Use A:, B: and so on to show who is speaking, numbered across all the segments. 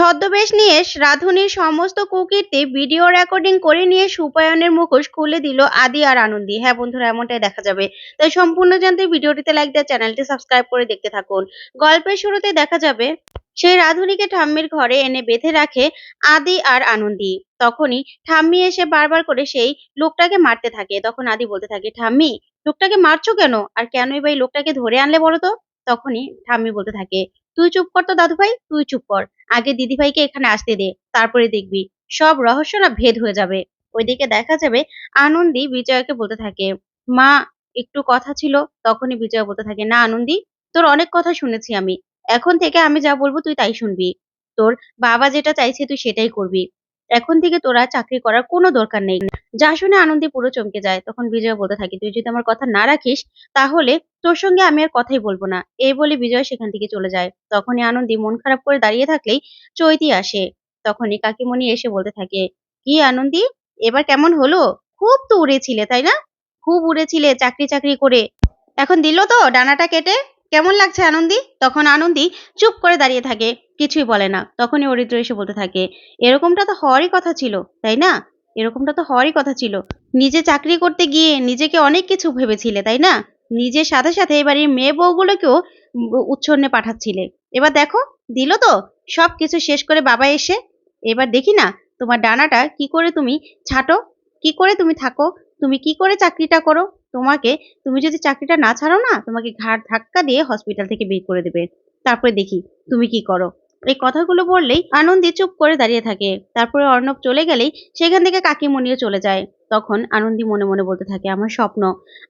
A: ছদ্মবেশ নিয়ে রাধুনির সমস্ত কুকীর্তি ভিডিও রেকর্ডিং করে নিয়ে সুপায়নের মুখোশ খুলে দিল আদি আর আনন্দী। হ্যাঁ বন্ধুরা, এমনটাই দেখা যাবে। তাই সম্পূর্ণ জানতে ভিডিওটিতে লাইক দেওয়া চ্যানেলটি সাবস্ক্রাইব করে দেখতে থাকুন। গল্পের শুরুতে দেখা যাবে, সেই রাধুনিকে ঠাম্মির ঘরে এনে বেঁধে রাখে আদি আর আনন্দী। তখনই ঠাম্মি এসে বারবার করে সেই লোকটাকে মারতে থাকে। তখন আদি বলতে থাকে, ঠাম্মি, লোকটাকে মারছো কেন? আর কেনই বা এই লোকটাকে ধরে আনলে বলো তো? তখনই ঠাম্মি বলতে থাকে তুই চুপ কর তো দাদু ভাই তুই চুপ কর। আগে দিদিভাইকে এখানে আসতে দে, তারপরে দেখবি। সব রহস্য না ভেদ হয়ে যাবে। ওইদিকে দেখা যাবে আনন্দি বিজয়কে বলতে থাকে, মা, একটু কথা ছিল। তখনই বিজয় বলতে থাকে, না আনন্দী, তোর অনেক কথা শুনেছি আমি। এখন থেকে আমি যা বলব তুই তাই শুনবি। তোর বাবা যেটা চাইছে তুই সেটাই করবি। এখন থেকে তোরা চাকরি করার কোনো দরকার নেই। যা শুনে আনন্দী পুরো চমকে যায়। তখন বিজয় বলতে থাকে, তুই যদি আমার কথা না রাখিস, তাহলে তোর সঙ্গে আমি আর কথাই বলব না। এই বলে বিজয় সেখান থেকে চলে যায়। তখনই আনন্দী মন খারাপ করে দাঁড়িয়ে থাকলেই চৈতি আসে। তখনই কাকিমণি এসে বলতে থাকে, কি আনন্দী, এবার কেমন হলো? খুব তো উড়েছিলে তাই না? খুব উড়েছিলে চাকরি চাকরি করে। এখন দিল তো ডানাটা কেটে। কেমন লাগছে আনন্দী? তখন আনন্দী চুপ করে দাঁড়িয়ে থাকে। কিছুই বলে না। তখনই অরিত্র এসে বলতে থাকে, এরকমটা তো হওয়ারই কথা ছিল, তাই না? এরকমটা তো হওয়ারই কথা ছিল। নিজে চাকরি করতে গিয়ে নিজেকে অনেক কিছু ভেবেছিলে, তাই না? নিজের সাথে সাথে এবারে মেয়ে বউগুলোকেও উচ্ছন্নে পাঠাচ্ছিলে। এবার দেখো, দিল তো? সব কিছু শেষ করে বাবা এসে, এবার দেখি না, তোমার ডানাটা কি করে তুমি ছাটো? কি করে তুমি থাকো? তুমি কি করে চাকরিটা করো? তোমাকে, তুমি যদি চাকরিটা না ছাড়ো না, তোমাকে ঘাড় ধাক্কা দিয়ে হসপিটাল থেকে বের করে দেবে। তারপরে দেখি, তুমি কি করো? এই কথাগুলো বললেই আনন্দী চুপ করে দাঁড়িয়ে থাকে। তারপরে অর্ণব চলে গেলেই সেখান থেকে কাকিমণিও চলে যায়। তখন আনন্দী মনে মনে বলতে থাকে, আমার স্বপ্ন,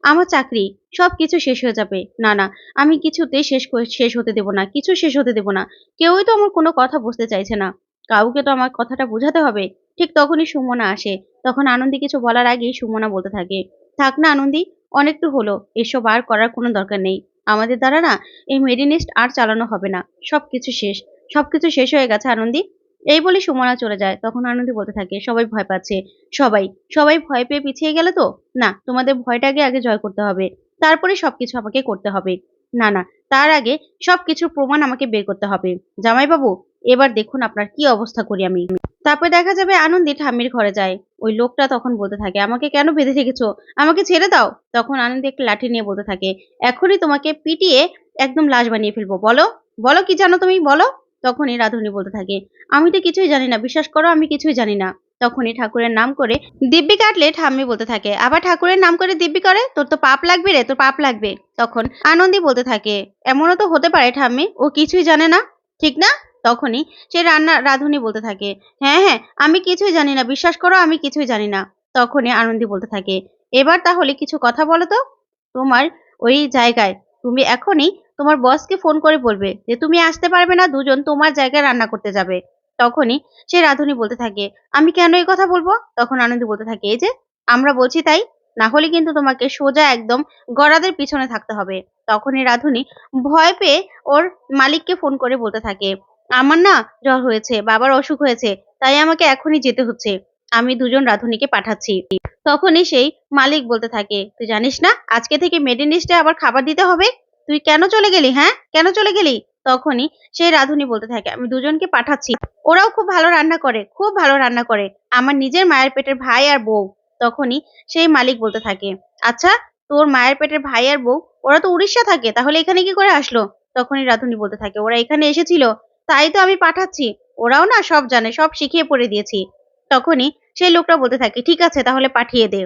A: আমার চাকরি সব কিছু শেষ হয়ে যাবে। না না, আমি কিছুতে শেষ শেষ হতে দেব না, কিছু শেষ হতে দেব না। কেউই তো আমার কোনো কথা বুঝতে চাইছে না। কাউকে তো আমার কথাটা বোঝাতে হবে। ঠিক তখনই সুমনা আসে। তখন আনন্দী কিছু বলার আগেই সুমনা বলতে থাকে, থাক না আনন্দী, অনেকটু হলো। এসব আর করার কোনো দরকার নেই। আমাদের দ্বারা না এই মেডিনিস্ট আর চালানো হবে না। সব কিছু শেষ। সবকিছু শেষ হয়ে গেছে আনন্দী। এই বলে সুমনা চলে যায়। তখন আনন্দী বলতে থাকে, সবাই ভয় পাচ্ছে। সবাই সবাই ভয় পেয়ে পিছিয়ে গেলে তো? না, তোমাদের ভয়টাকে আগে জয় করতে হবে। তারপরে সবকিছু আমাকে করতে হবে। না না, তার আগে সবকিছুর প্রমাণ আমাকে বের করতে হবে। জামাইবাবু, এবার দেখুন আপনার কি অবস্থা করি আমি। তারপরে দেখা যাবে আনন্দী ঠাম্মির ঘরে যায়। ওই লোকটা তখন বলতে থাকে, আমাকে কেন বেঁধে রেখেছো? আমাকে ছেড়ে দাও। তখন আনন্দী একটা লাঠি নিয়ে বলতে থাকে, এখনই তোমাকে পিটিয়ে একদম লাশ বানিয়ে ফেলব। বলো বলো কি জানো তুমি? বলো। তখনই রাধুনি বলতে থাকে, আমি তো কিছুই জানি না, বিশ্বাস করো আমি কিছুই জানি না। তখনই ঠাকুরের নাম করে দিব্যি কাটলে ঠাম্মি বলতে থাকে, আবার ঠাকুরের নাম করে দিব্যি করে? তোর তো পাপ লাগবে রে, তোর পাপ লাগবে। তখন আনন্দি বলতে থাকে, এমনও তো হতে পারে ঠাম্মি, ও কিছুই জানে না, ঠিক না? তখনই সে রান্না, রাধুনি বলতে থাকে হ্যাঁ হ্যাঁ আমি কিছুই জানি না, বিশ্বাস করো আমি কিছুই জানি না। তখনই আনন্দি বলতে থাকে, এবার তাহলে কিছু কথা বলো তো, তোমার ওই জায়গায়, তুমি এখনই তোমার বসকে ফোন করে বলবে যে, তুমি আসতে পারবে না, দুজন তোমার জায়গায় রান্না করতে যাবে। তখনই সে রাধুনি বলতে থাকে, আমি কেন এই কথা বলব? তখন আনন্দি বলতে থাকে, এই যে, আমরা বলছি তাই, না হলে কিন্তু তোমাকে সোজা একদম গড়াদের পিছনে থাকতে হবে। তখনই রাধুনি ভয় পেয়ে ওর মালিককে ফোন করে বলতে থাকে, আমার না জ্বর হয়েছে, বাবার অসুখ হয়েছে, তাই আমাকে এখনই যেতে হচ্ছে, আমি দুজন রাধুনিকে পাঠাচ্ছি। তখনই সেই মালিক বলতে থাকে, তুই জানিস না, আজকে থেকে মেডিনিস্টে আবার খাবার দিতে হবে? তুই কেন চলে গেলি হ্যাঁ? কেন চলে গেলি? তখনই সেই রাধুনি বলতে থাকে, আমি দুজনকে পাঠাচ্ছি। ওরাও খুব ভালো রান্না করে, খুব ভালো রান্না করে। আমার নিজের মায়ের পেটের ভাই আর বউ। তখনই সেই মালিক বলতে থাকে আচ্ছা তোর মায়ের পেটের ভাই আর বউ, ওরা তো উড়িষ্যা থাকে, তাহলে এখানে কি করে আসলো? তখনই রাধুনি বলতে থাকে, ওরা এখানে এসেছিল, তাই তো আমি পাঠাচ্ছি। ওরাও না সব জানে, সব শিখিয়ে পড়ে দিয়েছি। তখনই সেই লোকটা বলতে থাকে, ঠিক আছে, তাহলে পাঠিয়ে দে।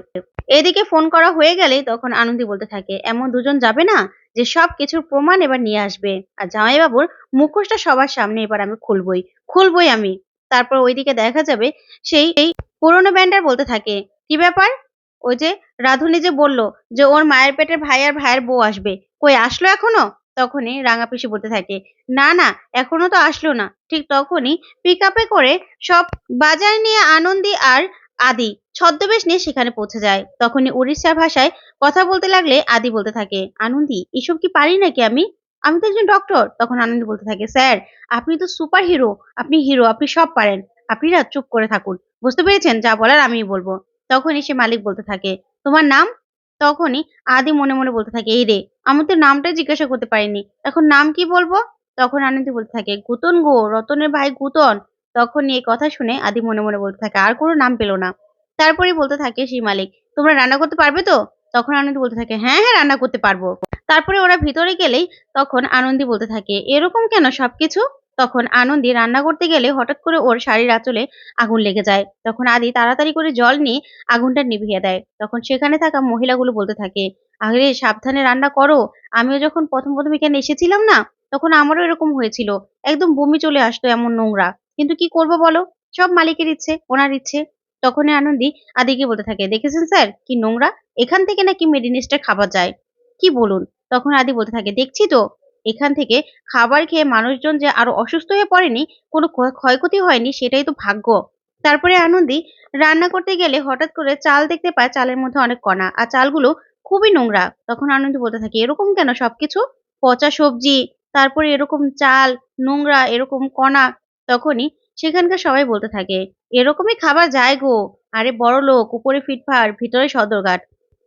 A: এদিকে ফোন করা হয়ে গেলে তখন আনন্দি বলতে থাকে, এমন দুজন যাবে না? যে সব কিছুর প্রমাণ এবার নিয়ে আসবে। আর জামাইবাবুর মুখোশটা সবার সামনে এবার আমি খুলবই। খুলবই আমি। তারপর ওইদিকে দেখা যাবে সেই এই পুরনো ব্যান্ডার বলতে থাকে। কি ব্যাপার? ওই যে রাধুনি যে বলল যে ওর মায়ের পেটের ভাই আর ভাইয়ের বউ আসবে। কই আসলো এখনও? তখনই রাঙা পিসি বলতে থাকে। না না, এখনও তো আসলো না। ঠিক তখনই পিক করে সব বাজার নিয়ে আনন্দি আর আদি ছদ্মবেশ নিয়ে সেখানে পৌঁছে যায়। তখনই উড়িষ্যা ভাষায় কথা বলতে লাগলে আদি বলতে থাকে, আনন্দি, এসব কি পারি নাকি আমি? আমি তো একজন ডক্টর তখন আনন্দি বলতে থাকে, স্যার, আপনি তো সুপার হিরো আপনি হিরো আপনি সব পারেন। আপনি না চুপ করে থাকুন। বুঝতে পেরেছেন? যা বলার আমি বলব। তখনই সে মালিক বলতে থাকে, তোমার নাম? তখনই আদি মনে মনে বলতে থাকে, এই রে, আমি তো নামটা জিজ্ঞাসা করতে পারিনি। এখন নাম কি বলব? তখন আনন্দি বলতে থাকে, গুতন গো, রতনের ভাই গুতন। তখন এই কথা শুনে আদি মনে মনে বলতে থাকে, আর কোনো নাম পেল না। তারপরে বলতে থাকে সেই মালিক, তোমরা রান্না করতে পারবে তো? তখন আনন্দ বলতে থাকে হ্যাঁ হ্যাঁ রান্না করতে পারব। তারপরে ওরা ভিতরে গেলেই তখন আনন্দি বলতে থাকে, এরকম কেন সবকিছু? তখন আনন্দি রান্না করতে গেলে হঠাৎ করে ওর শাড়ির আঁচলে আগুন লেগে যায়। তখন আদি তাড়াতাড়ি করে জল নিয়ে আগুনটা নিভিয়ে দেয়। তখন সেখানে থাকা মহিলাগুলো বলতে থাকে, আরে, সাবধানে রান্না করো। আমিও যখন প্রথম প্রথম এখানে এসেছিলাম না, তখন আমারও এরকম হয়েছিল। একদম বমি চলে আসতো এমন নোংরা। কিন্তু কি করব বলো? সব মালিকের ইচ্ছে, ওনার ইচ্ছে। তখনই আনন্দি আদিকে বলতে থাকে, দেখেছেন স্যার কি নোংরা? এখান থেকে নাকি মেডিনিস্টের খাবার যায়? কি বলুন? তখন আদি বলতে থাকে, দেখছি তো, এখান থেকে খাবার খেয়ে মানুষজন যে আরও অসুস্থ হয়ে পড়েনি, কোনো ক্ষয়ক্ষতি হয়নি, সেটাই তো ভাগ্য। তারপরে আনন্দি রান্না করতে গেলে হঠাৎ করে চাল দেখতে পায়, চালের মধ্যে অনেক কণা, আর চালগুলো খুবই নোংরা। তখন আনন্দি বলতে থাকে, এরকম কেন সবকিছু? পচা সবজি, তারপরে এরকম চাল, নোংরা, এরকম কণা। তখনই সেখানকার সবাই বলতে থাকে, এরকমই খাবার যায় গো। আরে বড় লোক, উপরে ফিটফার ভিতরে সদরঘাট।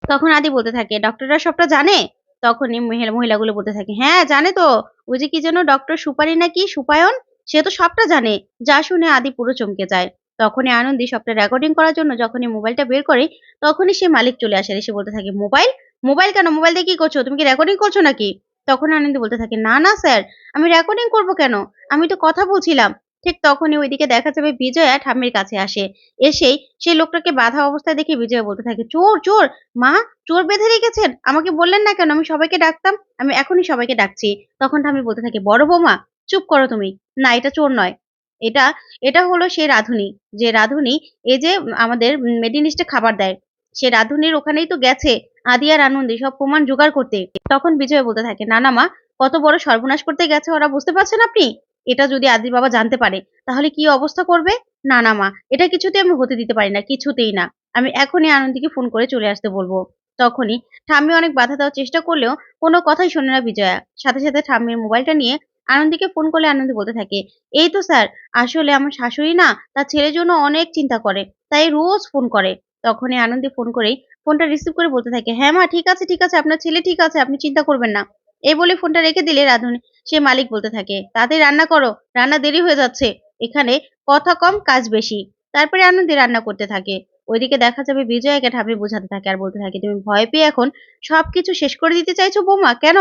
A: তখন আদি বলতে থাকে ডক্টররা সবটা জানে? তখনই মহিলা মহিলাগুলো বলতে থাকে হ্যাঁ জানে তো। ওই যে কি যেন ডক্টর সুপারি নাকি, সুপায়ন, সে তো সবটা জানে। যা শুনে আদি পুরো চমকে যায়। তখনই আনন্দি সবটা রেকর্ডিং করার জন্য যখনই মোবাইলটা বের করে, তখনই সে মালিক চলে আসে এসে বলতে থাকে, মোবাইল? মোবাইল কেন? মোবাইল দিয়ে কি করছ? তুমি কি রেকর্ডিং করছ নাকি? তখন আনন্দি বলতে থাকে, না না, স্যার। আমি রেকর্ডিং করব কেন? আমি তো কথা বলছিলাম। ঠিক তখনই ওইদিকে দেখা যাবে বিজয়া ঠাম্মির কাছে আসে। এসেই সেই লোকটাকে বাধা অবস্থায় দেখে বিজয়া বলতে থাকে, চোর চোর! মা, চোর বেঁধে রেখেছেন? আমাকে বললেন না কেন? আমি সবাইকে ডাকতাম, আমি এখনই সবাইকে ডাকছি। তখন ঠাম্মি বলতে থাকে, বড় বৌমা, চুপ করো তুমি। না, এটা চোর নয়। এটা এটা হলো সেই রাধুনি। যে রাধুনি এই যে আমাদের মেডিনিস্টে খাবার দেয়, সে রাধুনির ওখানেই তো গেছে, আদি আর আনন্দি, সব প্রমাণ জোগাড় করতে। তখন বিজয় বলতে থাকে, না না মা, কত বড় সর্বনাশ করতে গেছে, ওরা বুঝতে পারছেন আপনি? এটা যদি আদির বাবা জানতে পারে, তাহলে কি অবস্থা করবে? না না, মা, এটা কিছুতেই আমি হতে দিতে পারি না, কিছুতেই না। আমি এখনই আনন্দীকে ফোন করে চলে আসতে বলব। তখনই ঠাম্মি অনেক বাধা দেওয়ার চেষ্টা করলেও কোনো কথাই শোনে না বিজয়া। সাথে সাথে ঠাম্মির মোবাইলটা নিয়ে আনন্দীকে ফোন করলে আনন্দ বলতে থাকে, এই তো স্যার আসলে আমার শাশুড়ি না, তার ছেলের জন্য অনেক চিন্তা করে, তাই রোজ ফোন করে। তখনই আনন্দী ফোন করেই ফোনটা রিসিভ করে বলতে থাকে হ্যাঁ মা, ঠিক আছে ঠিক আছে, আপনার ছেলে ঠিক আছে, আপনি চিন্তা করবেন না। এই বলে ফোনটা রেখে দিলে রাধুনি। সে মালিক বলতে থাকে তাড়াতাড়ি রান্না করো। রান্না দেরি হয়ে যাচ্ছে। এখানে কথা কম, কাজ বেশি। তারপরে আনন্দে রান্না করতে থাকে। ওইদিকে দেখা যাবে বিজয়াকে ঠাপে বোঝাতে থাকে আর বলতে থাকে, তুমি ভয় পেয়ে এখন সবকিছু শেষ করে দিতে চাইছো বৌমা, কেন?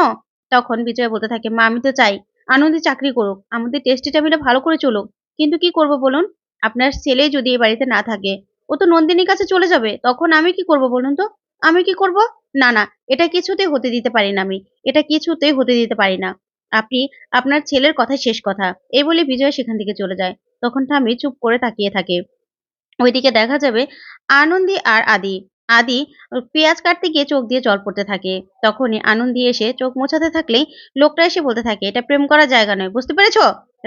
A: তখন বিজয় বলতে থাকে, মা, আমি তো চাই। আনন্দে চাকরি করুক। আমাদের টেস্টিটা মিলে ভালো করে চলুক। কিন্তু কি করব বলুন? আপনার ছেলে যদি এই বাড়িতে না থাকে, ও তো নন্দিনীর কাছে চলে যাবে। তখন আমি কি করব বলুন তো? আমি কি করব? না না, এটা কিছুতেই হতে দিতে পারি না আমি। এটা কিছুতেই হতে দিতে পারি না। আপনি, আপনার ছেলের কথাই শেষ কথা। এই বলে বিজয় সেখান থেকে চলে যায়। তখন ঠামি চুপ করে তাকিয়ে থাকে। ওইদিকে দেখা যাবে আনন্দি আর আদি। আদি পেঁয়াজ কাটতে গিয়ে চোখ দিয়ে জল পড়তে থাকে। তখনই আনন্দি এসে চোখ মোছাতে থাকলেই লোকটা এসে বলতে থাকে, এটা প্রেম করার জায়গা নয়, বুঝতে পেরেছ?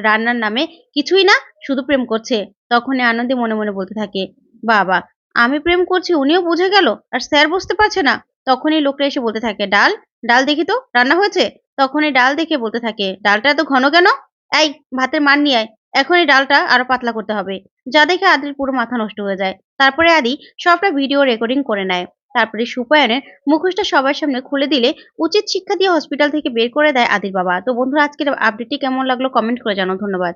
A: রান্নার নামে কিছুই না, শুধু প্রেম করছে। তখনই আনন্দি মনে মনে বলতে থাকে, বাবা, আমি প্রেম করছি, উনিও বুঝে গেল, আর স্যার বুঝতে পারছে না। তখনই লোকটা এসে বলতে থাকে, ডাল ডাল দেখি তো, রান্না হয়েছে? তখনই ডাল দেখে বলতে থাকে, ডালটা এত ঘন কেন? এই, ভাতের মান নিয়ে আয় এখন এই ডালটা আরও পাতলা করতে হবে, যা দেখে আদির পুরো মাথা নষ্ট হয়ে যায়। তারপরে আদি সবটা ভিডিও রেকর্ডিং করে নেয়। তারপরে সুপায়নের মুখোশটা সবার সামনে খুলে দিলে উচিত শিক্ষা দিয়ে হসপিটাল থেকে বের করে দেয় আদির বাবা। তো বন্ধুরা, আজকের আপডেটটি কেমন লাগল কমেন্ট করে জানাও, ধন্যবাদ।